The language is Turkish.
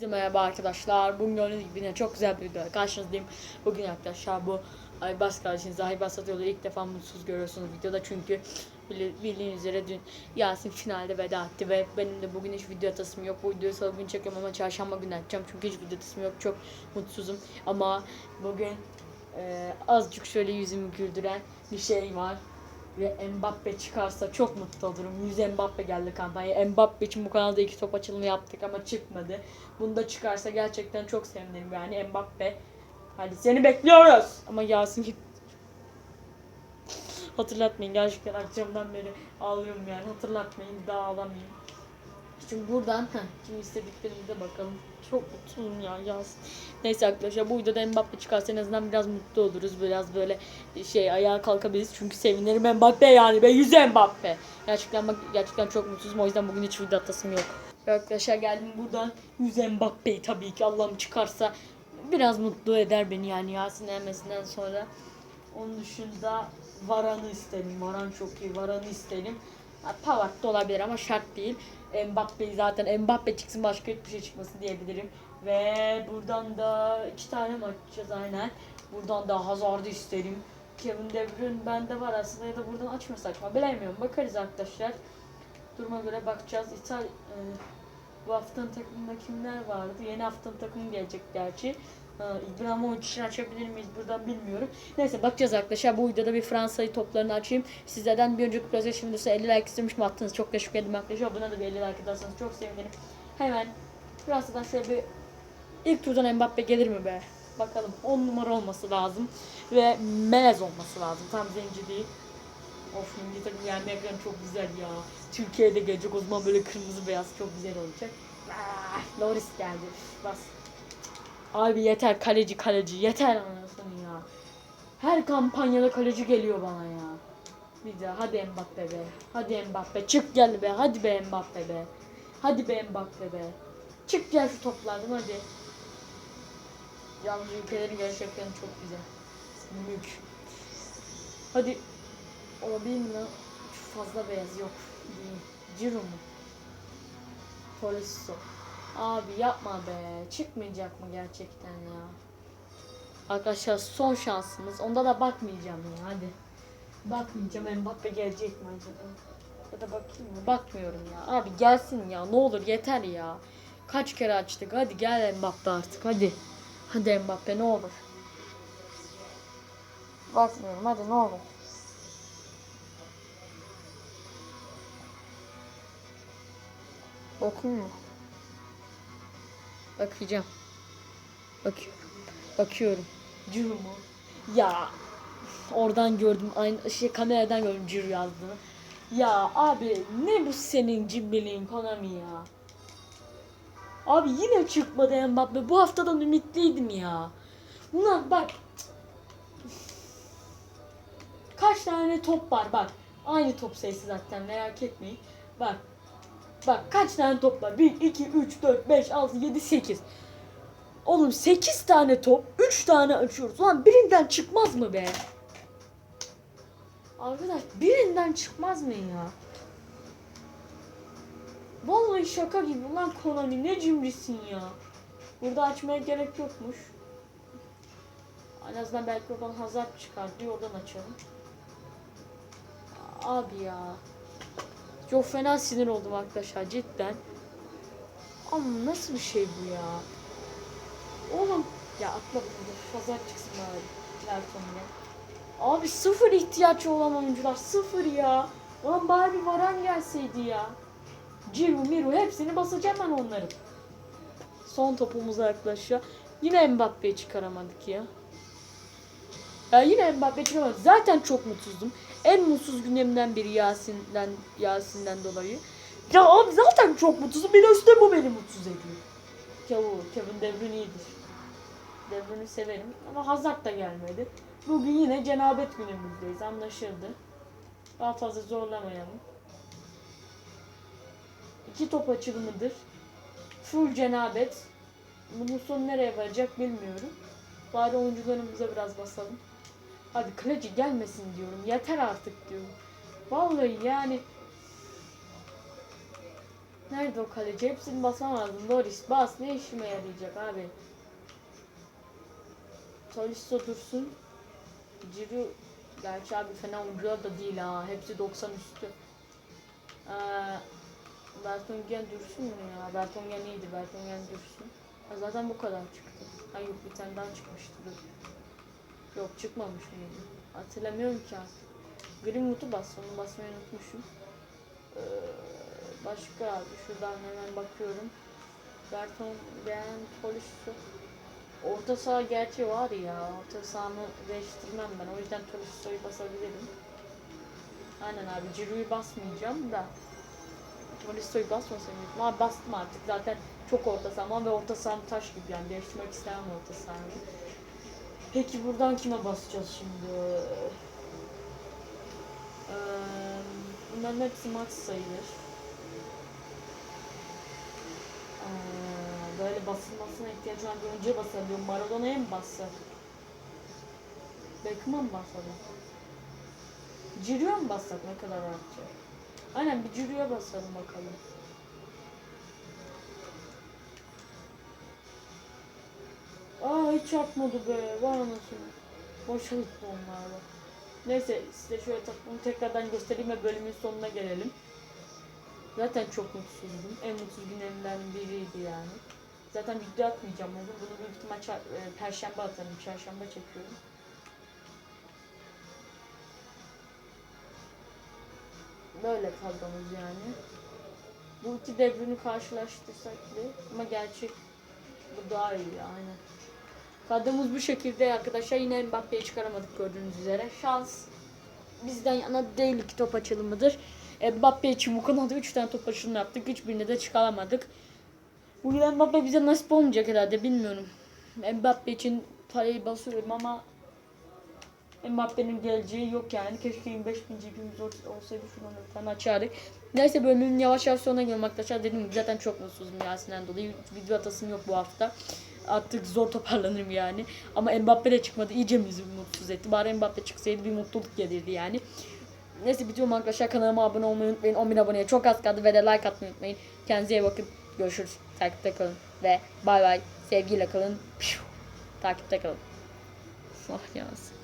Herkese merhaba arkadaşlar. Bugün gördüğünüz gibi yine çok güzel bir video karşınızdayım. Bugün arkadaşlar bu Aybas kardeşiniz Aybas satıyorlar. ilk defa mutsuz görüyorsunuz videoda çünkü bildiğiniz üzere dün Yasin finalde veda etti ve benim de bugün hiç video atasım yok. Bu videoyu salı günü çekiyorum ama çarşamba günü atacağım çünkü hiç video atasım yok. Çok mutsuzum ama bugün e, azıcık şöyle yüzümü güldüren bir şey var. Ve Mbappe çıkarsa çok mutlu olurum. 100 Mbappe geldi kampanya. Mbappe için bu kanalda iki top açılımı yaptık ama çıkmadı. Bunda çıkarsa gerçekten çok sevinirim yani Mbappe. Hadi seni bekliyoruz. Ama Yasin git. Hatırlatmayın gerçekten akşamdan beri ağlıyorum yani hatırlatmayın daha ağlamayayım. Şimdi buradan heh, şimdi istediklerimize bakalım. Çok mutluyum ya Yasin. Neyse arkadaşlar bu videoda Mbappe çıkarsa en azından biraz mutlu oluruz. Biraz böyle şey ayağa kalkabiliriz. Çünkü sevinirim Mbappe yani. Ben 100 Mbappe. Gerçekten bak gerçekten çok mutsuzum. O yüzden bugün hiç video atasım yok. Arkadaşlar geldim buradan 100 Mbappe'yi tabii ki Allah'ım çıkarsa biraz mutlu eder beni yani Yasin Emesi'nden sonra. Onun dışında Varan'ı isterim. Varan çok iyi. Varan'ı isterim. Pavard da olabilir ama şart değil. Mbappe zaten Mbappe çıksın başka hiçbir şey çıkmasın diyebilirim. Ve buradan da iki tane mi açacağız aynen. Buradan da Hazard'ı isterim. Kevin De Bruyne bende var aslında ya da buradan açmasak mı bilemiyorum. Bakarız arkadaşlar. Duruma göre bakacağız. İtal e, bu haftanın takımında kimler vardı? Yeni haftanın takımı gelecek gerçi. Ha, İbrahimovic için açabilir miyiz buradan bilmiyorum. Neyse bakacağız arkadaşlar. Bu videoda bir Fransa'yı toplarını açayım. Sizlerden bir önceki PlayStation videosu 50 like istemiş mi attınız? Çok teşekkür ederim arkadaşlar. Buna da bir 50 like atarsanız çok sevinirim. Hemen Fransa'dan şöyle bir ilk turdan Mbappe gelir mi be? Bakalım 10 numara olması lazım. Ve Melez olması lazım. Tam zenci değil. Of milli takım gelme ekranı çok güzel ya. Türkiye'de gelecek o zaman böyle kırmızı beyaz çok güzel olacak. Ah, Loris geldi. Bas. Abi yeter kaleci kaleci yeter anasını ya. Her kampanyada kaleci geliyor bana ya. Bir daha hadi Mbappe be. Hadi Mbappe çık gel be. Hadi be Mbappe be. Hadi be Mbappe be. Çık gel şu toplardan hadi. Yalnız ülkelerin gerçekten çok güzel. Mülk. Hadi. Olabilir mi lan? Fazla beyaz yok. Ciro mu? Tolisso. Abi yapma be. Çıkmayacak mı gerçekten ya? Arkadaşlar son şansımız. Onda da bakmayacağım ya. Hadi. Bakmayacağım. Mbappe gelecek mi acaba? Ya da bakayım mı? Bakmıyorum ya. Abi gelsin ya. Ne olur yeter ya. Kaç kere açtık. Hadi gel Mbappe artık. Hadi. Hadi Mbappe ne olur. Bakmıyorum. Hadi ne olur. Bakayım mı? Bakacağım. Bakıyorum. Bakıyorum. Ciro mu? Ya oradan gördüm aynı şey kameradan gördüm Ciro yazdığını. Ya abi ne bu senin cimriliğin Konami ya. Abi yine çıkmadı Mbappe. Bu haftadan ümitliydim ya. Ulan bak. Kaç tane top var bak. Aynı top sayısı zaten merak etmeyin. Bak. Bak kaç tane top var? 1, 2, 3, 4, 5, 6, 7, 8. Oğlum 8 tane top, 3 tane açıyoruz. Ulan birinden çıkmaz mı be? Arkadaş birinden çıkmaz mı ya? Vallahi şaka gibi. Ulan Konami ne cimrisin ya. Burada açmaya gerek yokmuş. En azından belki oradan Hazard çıkar diye oradan açalım. Abi ya. Çok fena sinir oldum arkadaşlar cidden. Ama nasıl bir şey bu ya? Oğlum ya atla bunu. Pazar çıksın bari. Lerton ya. Abi sıfır ihtiyaç olan oyuncular. Sıfır ya. Lan bari Varan gelseydi ya. Ciro, Miro hepsini basacağım ben onların. Son topumuz arkadaşlar. Yine Mbappe'yi çıkaramadık ya. Ya yine Mbappe çıkamadı. Zaten çok mutsuzdum. En mutsuz günlerimden biri Yasin'den Yasin'den dolayı. Ya abi zaten çok mutsuzum. De üstüne bu beni mutsuz ediyor. Kevin, Kevin De Bruyne iyidir. De Bruyne'i severim ama Hazard da gelmedi. Bugün yine cenabet günümüzdeyiz anlaşıldı. Daha fazla zorlamayalım. İki top açılımıdır. Full cenabet. Bunun sonu nereye varacak bilmiyorum. Bari oyuncularımıza biraz basalım. Hadi kaleci gelmesin diyorum. Yeter artık diyorum. Vallahi yani Nerede o kaleci? Hepsini basmam lazım. Loris bas. Ne işime yarayacak abi? Tolisso dursun. Ciro gerçi abi fena oyuncular da değil ha. Hepsi 90 üstü. Ee, Bertongen dursun mu ya? Bertongen iyiydi. Bertongen dursun. Zaten bu kadar çıktı. Ha yok bir tane daha çıkmıştı. Dur. Yok çıkmamış mıydı? Hatırlamıyorum ki artık. Greenwood'u bas. Onu basmayı unutmuşum. Ee, başka abi şuradan hemen bakıyorum. Bertongen, Tolisso. Orta saha gerçi var ya. Orta sahamı değiştirmem ben. O yüzden Tolisso'yu basabilirim. Aynen abi. Ciro'yu basmayacağım da. Tolisso'yu basmasaydım. Ama bastım artık. Zaten çok orta saham ve orta saham taş gibi yani. Değiştirmek istemem orta sahamı. Peki buradan kime basacağız şimdi? Ee, bunların hepsi maç sayılır. Ee, böyle basılmasına ihtiyaç var. Önce basalım. Maradona'ya mı bassak? Beckham'a mı basalım? Ciro'ya mı bassak ne kadar artacak? Aynen bir Ciro'ya basalım bakalım. Aa hiç yapmadı be. Var anasını. Boşa gitti onlar bak. Neyse size şöyle takımı tekrardan göstereyim ve bölümün sonuna gelelim. Zaten çok mutsuzdum. En mutsuz günlerimden biriydi yani. Zaten video atmayacağım bugün. Bunu büyük ihtimal e, perşembe atarım. Çarşamba çekiyorum. Böyle kadromuz yani. Bu iki devrini karşılaştırsak bile ama gerçek bu daha iyi yani. Kadromuz bu şekilde arkadaşlar. Yine Mbappe'yi çıkaramadık gördüğünüz üzere. Şans bizden yana değil iki top açılımıdır. Mbappe için bu kanalda 3 tane top açılımı yaptık. Hiçbirini de çıkaramadık. Bugün Mbappe bize nasip olmayacak herhalde bilmiyorum. Mbappe için parayı basıyorum ama Mbappe'nin geleceği yok yani. Keşke 25 bin ol- olsaydı bir tane açardık. Neyse bölümün yavaş yavaş sonuna geliyorum arkadaşlar. Gibi zaten çok mutsuzum Yasin'den dolayı. Video atasım yok bu hafta. Artık zor toparlanırım yani. Ama Mbappe de çıkmadı. İyice bizi mutsuz etti. Bari Mbappe çıksaydı bir mutluluk gelirdi yani. Neyse bitiyorum arkadaşlar. Kanalıma abone olmayı unutmayın. 10.000 aboneye çok az kaldı ve de like atmayı unutmayın. Kendinize bakın. Görüşürüz. Takipte kalın. Ve bay bay. Sevgiyle kalın. Takipte kalın. Ah Yasin.